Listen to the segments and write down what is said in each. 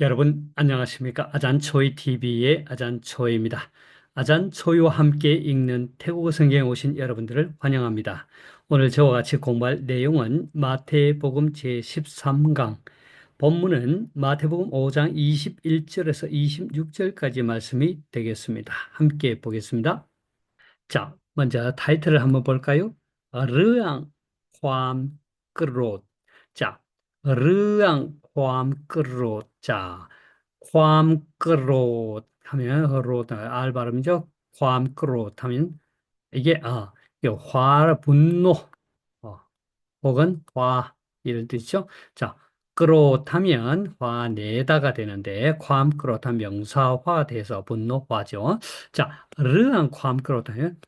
여러분 안녕하십니까? 아잔초이 TV의 아잔초이입니다. 아잔초이와 함께 읽는 태국어 성경에 오신 여러분들을 환영합니다. 오늘 저와 같이 공부할 내용은 마태복음 제13강 본문은 마태복음 5장 21절에서 26절까지 말씀이 되겠습니다. 함께 보겠습니다. 자, 먼저 타이틀을 한번 볼까요? 르앙 괌 그롯 자, โกรธ 자, 르앙 ความ โกรธ 자, ความ โกรธ 하면 로드 알 발음이죠. ความ โกรธ 하면 이게 아, 이게 화 분노 어, 혹은 화 이런 뜻이죠. 자, โกรธ하면 화내다가 되는데 ความ โกรธ하면 명사화 돼서 분노화죠. 자, 르앙 ความ โกรธ하면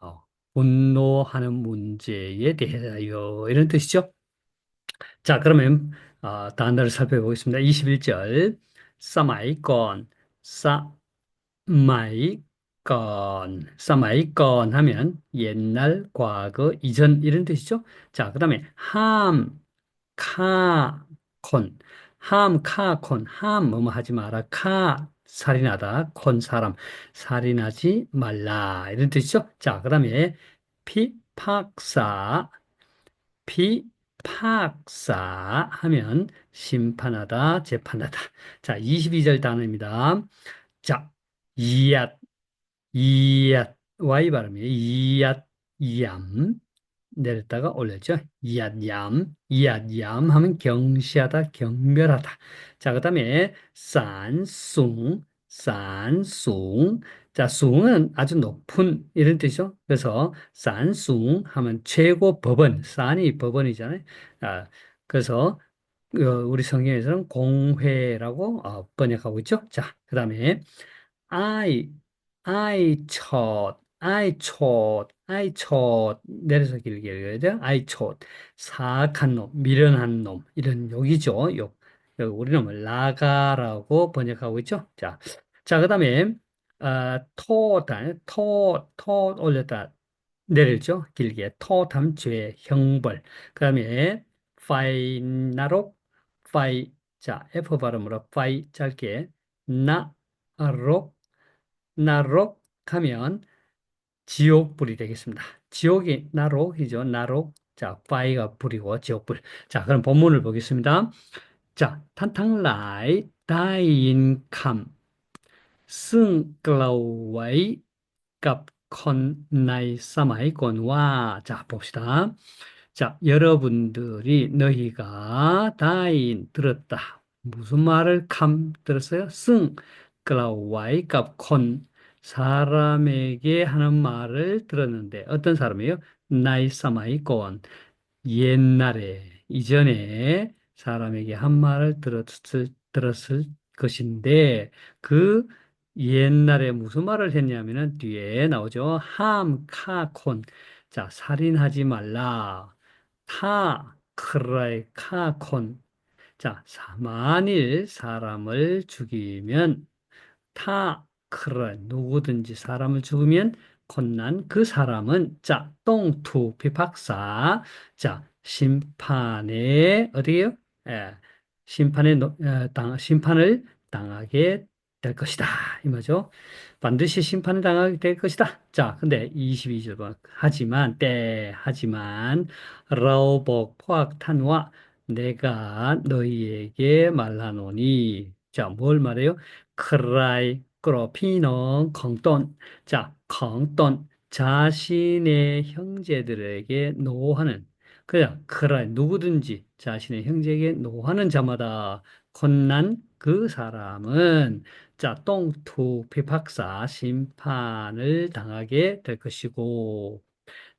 어, 분노하는 문제에 대하여 이런 뜻이죠. 자, 그러면 어, 단어를 살펴보겠습니다. 21절 사마이건 사마이건 사마이건 하면 옛날, 과거, 이전 이런 뜻이죠. 자, 그 다음에 함, 카, 콘 함, 카, 콘 함, 뭐뭐 하지 마라. 카, 살인하다. 콘, 사람. 살인하지 말라. 이런 뜻이죠. 자, 그 다음에 피팍사, 피 팍사 하면 심판하다, 재판하다. 자, 22절 단어입니다. 자, 이앗, 이앗, Y 발음이에요. 이앗, 이암. 내렸다가 올렸죠. 이앗 얌, 이앗 얌 하면 경시하다, 경멸하다. 자, 그 다음에 산 숭, 산 숭. 자, 숭은 아주 높은 이런 뜻이죠. 그래서 산숭 하면 최고 법원, 산이 법원이잖아요. 아, 그래서 어, 우리 성경에서는 공회라고 어, 번역하고 있죠. 자, 그 다음에 아이, 아이 첫, 아이 첫, 아이 첫 내려서 길게 읽어야 돼요. 아이 첫 사악한 놈, 미련한 놈 이런 욕이죠. 욕. 여기 우리는 뭐 라가라고 번역하고 있죠. 자, 자 그 다음에 아, 토다, 토, 토 올렸다 내렸죠. 길게 토 담 죄 형벌. 그 다음에 파이나록 파이 자 F 발음으로 파이 짧게 나록 나록 하면 지옥불이 되겠습니다. 지옥이 나록이죠. 나록. 자, 파이가 불이고 지옥불. 자, 그럼 본문을 보겠습니다. 자, 탄탕라이 다인캄 승 글라우와이 กับคนในสมัยก่อนว่า 자, 봅시다. 자, 여러분들이 너희가 다인 들었다. 무슨 말을 캄 들었어요? 승 글라우와이 กับคน 사람에게 하는 말을 들었는데 어떤 사람이에요? 나이사마이권 옛날에 이전에 사람에게 한 말을 들었을, 들었을 것인데 그 옛날에 무슨 말을 했냐면은 뒤에 나오죠. 함, 카, 콘. 자, 살인하지 말라. 타, 크라이, 카, 콘. 자, 만일 사람을 죽이면 타, 크라 누구든지 사람을 죽으면困난 그 사람은 자, 똥투 비박사 자, 심판에 어디에요? 예, 심판에 노- 어, 당, 심판을 당하게 될 것이다. 이 말이죠. 반드시 심판을 당하게 될 것이다. 자, 근데 22절 봐. 하지만 때 하지만 라오복 포악탄와 내가 너희에게 말하노니 자, 뭘 말해요? 크라이 กร피농 강돈 자, 강돈 자신의 형제들에게 노하는 그냥 그라 누구든지 자신의 형제에게 노하는 자마다 困난 그 사람은 자, 똥투 비박사 심판을 당하게 될 것이고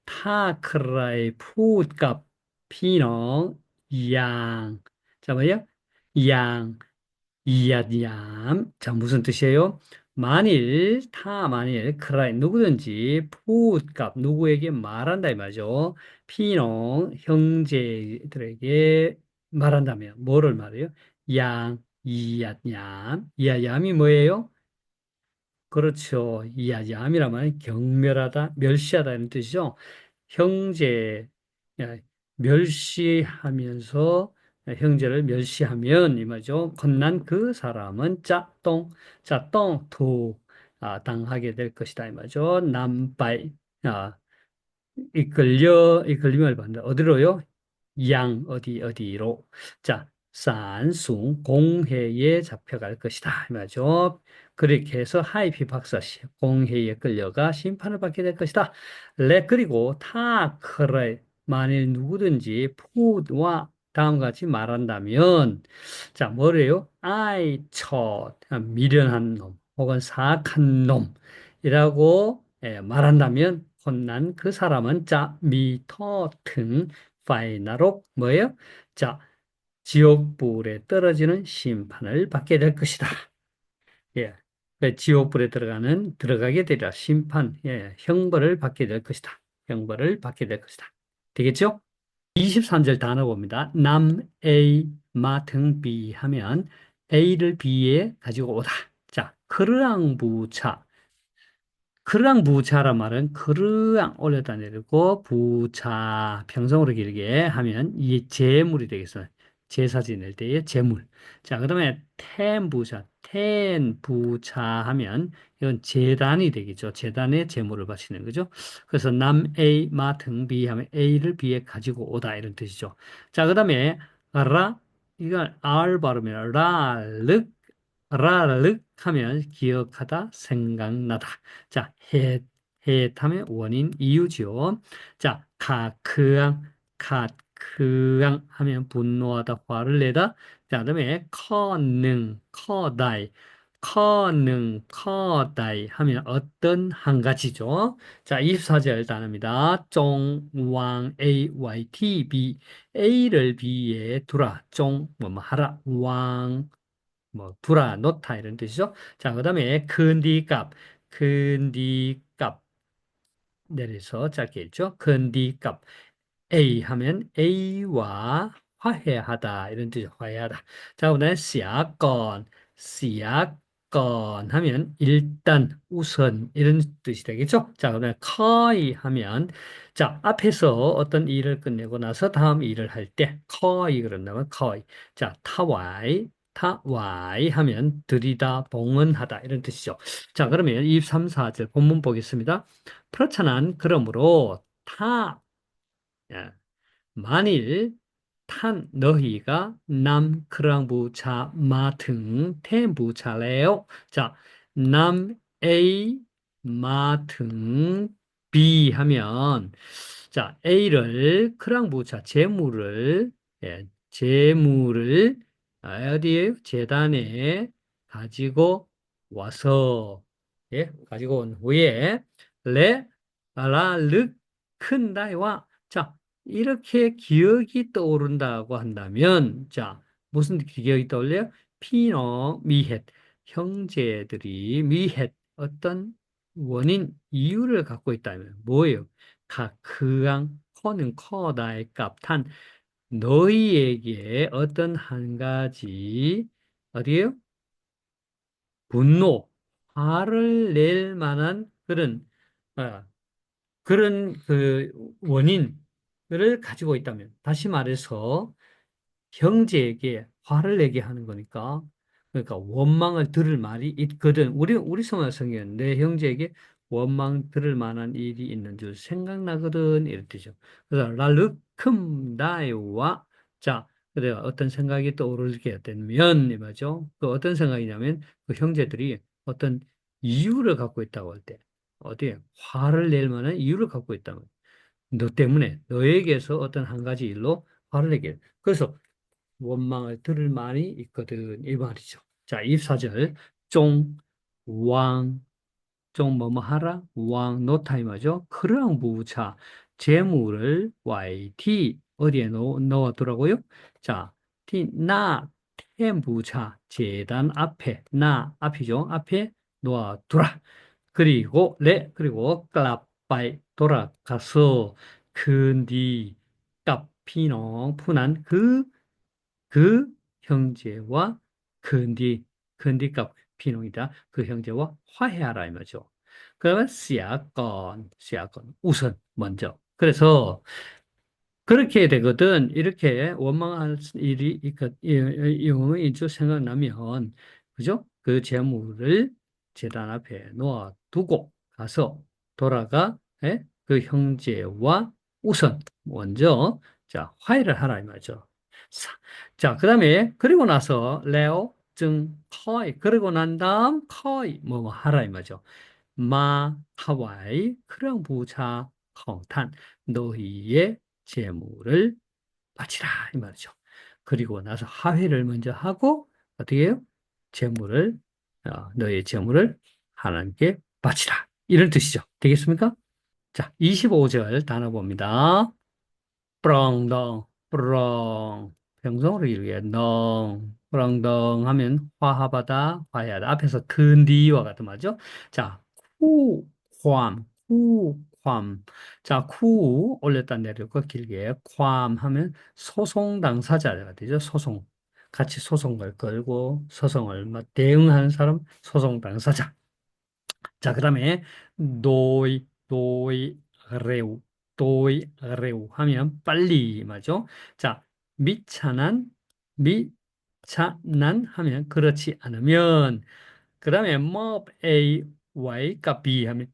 타크라의 푸드값 피농 양. 자, 뭐예요? 양. 이야디얌. 자, 무슨 뜻이에요? 만일, 타, 만일, 크라이, 누구든지, 푸값, 누구에게 말한다, 이 말이죠. 피농, 형제들에게 말한다면, 뭐를 말해요? 양, 이야얌. 이야얌이 뭐예요? 그렇죠. 이야얌이란 말은 경멸하다, 멸시하다, 이런 뜻이죠. 형제, 야, 멸시하면서 형제를 멸시하면 이 말이죠.困难 그 사람은 짜똥, 짜똥 투 아, 당하게 될 것이다 이 말이죠. 남바이 아, 이끌려 이끌림을 받는다. 어디로요? 양 어디 어디로 자 산숭 공회에 잡혀갈 것이다 이 말이죠. 그렇게 해서 하이피 박사씨 공회에 끌려가 심판을 받게 될 것이다. 레 그리고 타 크레 만일 누구든지 푸드와 다음과 같이 말한다면 자 뭐래요? 아이 첫 미련한 놈 혹은 사악한 놈이라고 예, 말한다면 혼난 그 사람은 자 미터 등 파이나로 뭐예요? 자, 지옥불에 떨어지는 심판을 받게 될 것이다. 예. 그 지옥불에 들어가는 들어가게 되리라 심판, 예, 형벌을 받게 될 것이다. 형벌을 받게 될 것이다. 되겠죠? 23절 단어 봅니다. 남 A 마등 B 하면 A를 B에 가지고 오다. 자, 크르앙 부차 크르앙 부차란 말은 크르앙 올렸다 내리고 부차 평성으로 길게 하면 이 재물이 되겠어요. 제사 지낼 때의 재물. 자, 그 다음에 텐 부차, 텐 부차 하면 이건 재단이 되겠죠. 재단에 재물을 바치는 거죠. 그래서 남 A, 마 등 B 하면 A를 B에 가지고 오다 이런 뜻이죠. 자, 그 다음에 라, 이건 R 발음이라 라, 륵, 라르 하면 기억하다, 생각나다. 자, 해, 해탐의 원인, 이유죠. 자, 가크앙, 가 크앙 하면 분노하다, 화를 내다. 자, 그 다음에 커능, 커다이, 커능, 커다이 하면 어떤 한 가지죠. 자, 24절 단어입니다. 종, 왕, A, Y, T, B. A를 B에 두라. 종, 뭐, 하라. 왕, 뭐 두라, 놓다 이런 뜻이죠. 자, 그 다음에 근디 값, 근디 값 내려서 짧게 읽죠. 근디 값 A 하면 A와 화해하다 이런 뜻이죠. 화해하다. 자, 그다음에 시약건, 시약건 하면 일단 우선 이런 뜻이 되겠죠. 자, 그다음에 커이 하면 자, 앞에서 어떤 일을 끝내고 나서 다음 일을 할 때 커이 그런다면 커이. 자, 타와이 타와이 하면 들이다, 봉헌하다 이런 뜻이죠. 자, 그러면 23, 4절 본문 보겠습니다. 프라차난 그러므로 타 예, 만일 탄 너희가 남 크랑부차 마등 태부차래요. 자, 남 A 마등 B 하면 자 A를 크랑부차 재물을 예, 재물을 아, 어디에 재단에 가지고 와서 예, 가지고 온 후에 레, 라, 르, 큰 다이와 자 이렇게 기억이 떠오른다고 한다면 자 무슨 기억이 떠올려요? 피노 미헷 형제들이 미헷 어떤 원인 이유를 갖고 있다면 뭐예요? 가크앙 코는 커다의 값탄 너희에게 어떤 한 가지 어디에요? 분노, 화를 낼 만한 그런 어, 그런 그 원인 을 가지고 있다면 다시 말해서 형제에게 화를 내게 하는 거니까 그러니까 원망을 들을 말이 있거든. 우리 우리 성화 성경 내 형제에게 원망 들을 만한 일이 있는 줄 생각나거든 이런 뜻이죠. 그래서 랄르큼 다이와 자 그래 어떤 생각이 떠오르게 되면 이 말이죠. 그 어떤 생각이냐면 그 형제들이 어떤 이유를 갖고 있다고 할 때 어디에 화를 낼 만한 이유를 갖고 있다면 너 때문에 너에게서 어떤 한 가지 일로 화를 내게 그래서 원망을 들을 만이 있거든 이 말이죠. 자 24절 종왕 좀 뭐뭐 하라 왕 노타임하죠. 크랑 부차 재물을 YT 어디에 넣, 넣어두라고요? 자, T 나 템부차 재단 앞에 나 앞이죠. 앞에 놓아두라. 그리고 레 그리고 클라 바이 돌아가서 근디 값피농 푸난 그그 형제와 근디 근디값 비농이다. 그 형제와 화해하라 이 말이죠. 그러면 시야건, 시야건 우선 먼저. 그래서 그렇게 되거든. 이렇게 원망할 일이 있거- 이- 이- 이- 이주 생각나면, 그죠? 그 재물을 재단 앞에 놓아두고 가서 돌아가, 예? 그 형제와 우선 먼저, 자, 화해를 하라, 이 말이죠. 사- 자, 그 다음에, 그리고 나서, 레오, 증, 커이, 그리고 난 다음, 커이, 뭐, 뭐 하라, 이 말이죠. 마, 하와이, 크령부차, 펑탄, 너희의 재물을 바치라 이 말이죠. 그리고 나서 하회를 먼저 하고 어떻게 해요? 재물을 어, 너의 재물을 하나님께 바치라 이런 뜻이죠. 되겠습니까? 자, 25절 단어 봅니다. 프렁덩, 프렁 평성으로 이르게 덩, 프렁덩 하면 화하바다, 화해하다. 앞에서 근디와 같은 말이죠. 자, 쿠, 괌, 쿠, 괌. 자, 쿠 올렸다 내렸고 길게 괌 하면 소송 당사자가 되죠. 소송. 같이 소송을 걸고 소송을 막 대응하는 사람 소송 당사자. 자, 그 다음에 도이, 도이, 레우, 도이, 레우 하면 빨리 맞죠? 자, 미차난, 미차난 하면 그렇지 않으면 그 다음에 뭐 A, Y가 B 하면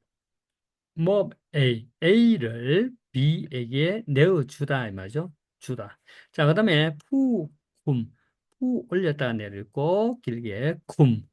뭐 A, A를 B에게 내어주다 이 말이죠. 주다. 자, 그 다음에 푸, 쿰, 푸 올렸다가 내리고 길게 쿰 어,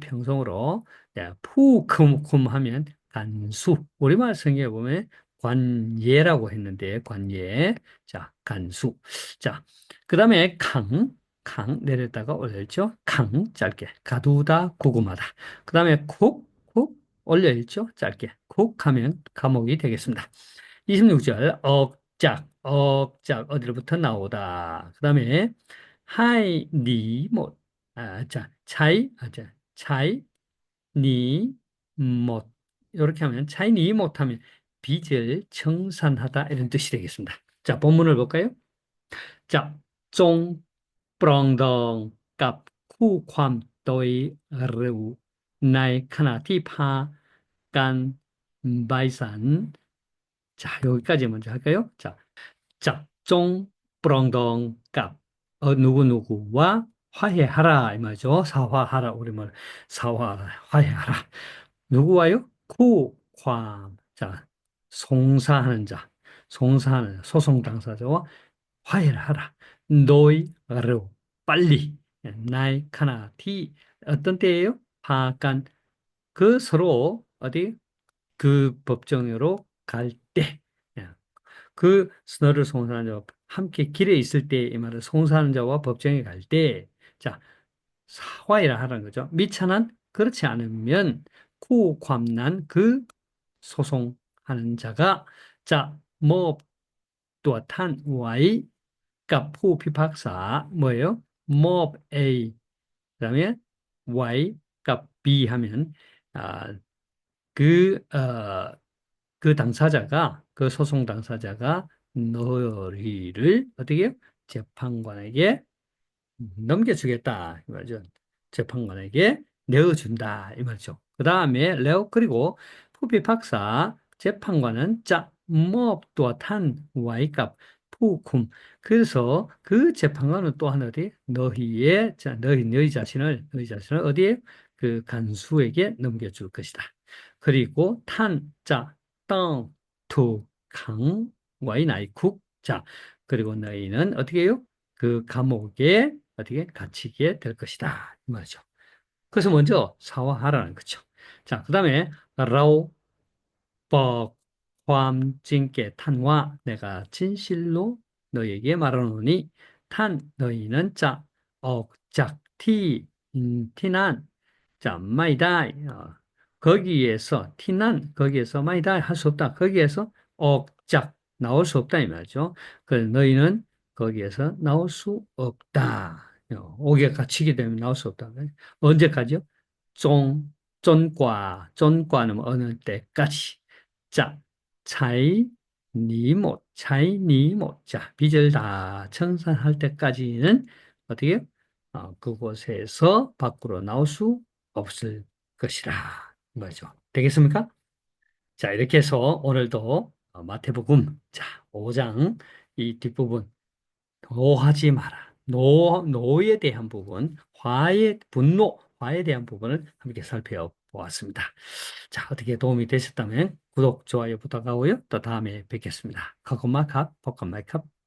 평성으로 야, 푸쿰쿰 하면 간수. 우리말 성경에 보면 관예라고 했는데 관예. 자 간수. 자그 다음에 강, 강 내렸다가 올렸죠. 강 짧게. 가두다 구금하다. 그 다음에 쿡, 쿡 올려있죠. 짧게. 쿡 하면 감옥이 되겠습니다. 26절 억작 억작. 어디로부터 나오다? 그 다음에 하이 니못. 아, 자, 차이, 아, 자, 차이, 니, 못. 이렇게 하면 차이, 니, 못 하면 빚을 청산하다 이런 뜻이 되겠습니다. 자, 본문을 볼까요? 자, 종, 프렁덩, 갑, 쿠, ความ 또이, 르우, 나이, 카나, 티파, 간, 바이산. 자, 여기까지 먼저 할까요? 자, 자, 종, 프렁덩, 갑, 어, 누구누구와 화해하라 이 말이죠. 사화하라 우리말 사화 화해하라. 누구와요? 구, ความ. 자, 송사하는 자, 송사하는 소송 당사자와 화해를 하라. 너희 르 빨리 나이 카나 티 어떤 때예요? 파간 그 서로 어디 그 법정으로 갈 때. 그 너를 송사하는 자와 함께 길에 있을 때 이 말은 송사하는 자와 법정에 갈 때, 자, 사화이라 하는 거죠. 미천한 그렇지 않으면 구관난 그 소송하는 자가 자, 뭐 또한 와이 값후 비박사 뭐예요? 모 A 그다음에 Y 값 B 하면 아, 그, 어, 그 당사자가 그 소송 당사자가 너희를 어떻게 해요? 재판관에게 넘겨주겠다 이 말이죠. 재판관에게 내어준다 이 말이죠. 그 다음에 레오 그리고 푸피 박사 재판관은 자 무엇또한 와이값 푸쿰 그래서 그 재판관은 또한 어디 너희의 자 너희 너희 자신을 너희 자신을 어디에 그 간수에게 넘겨줄 것이다. 그리고 탄, 자, 땅, 투, 강, 와이, 나이쿡. 자, 그리고 너희는 어떻게 해요? 그 감옥에 어떻게 갇히게 될 것이다. 이 말이죠. 그래서 먼저 사화하라는 거죠. 자, 그 다음에 라오 뻑 화암진께 탄화 내가 진실로 너에게 말하노니 탄 너희는 자 억작티 인티난 자 마이다이 어, 거기에서 티난 거기에서 마이다이 할 수 없다 거기에서 억작 나올 수 없다 이 말이죠. 그 너희는 거기에서 나올 수 없다. 어, 옥에 갇히게 되면 나올 수 없다. 언제까지요? 종, 전과, 전과는 어느 때까지. 자, 차이, 니못, 차이, 니못. 자, 빚을 다 청산할 때까지는 어떻게? 어, 그곳에서 밖으로 나올 수 없을 것이라. 말이죠. 되겠습니까? 자, 이렇게 해서 오늘도 어, 마태복음 자, 5장 이 뒷부분 노하지 마라. 노, 노에 대한 부분, 화의 분노, 화에 대한 부분을 함께 살펴보았습니다. 자, 어떻게 도움이 되셨다면 구독, 좋아요 부탁하고요. 또 다음에 뵙겠습니다. 가고마캅, 복감마캅.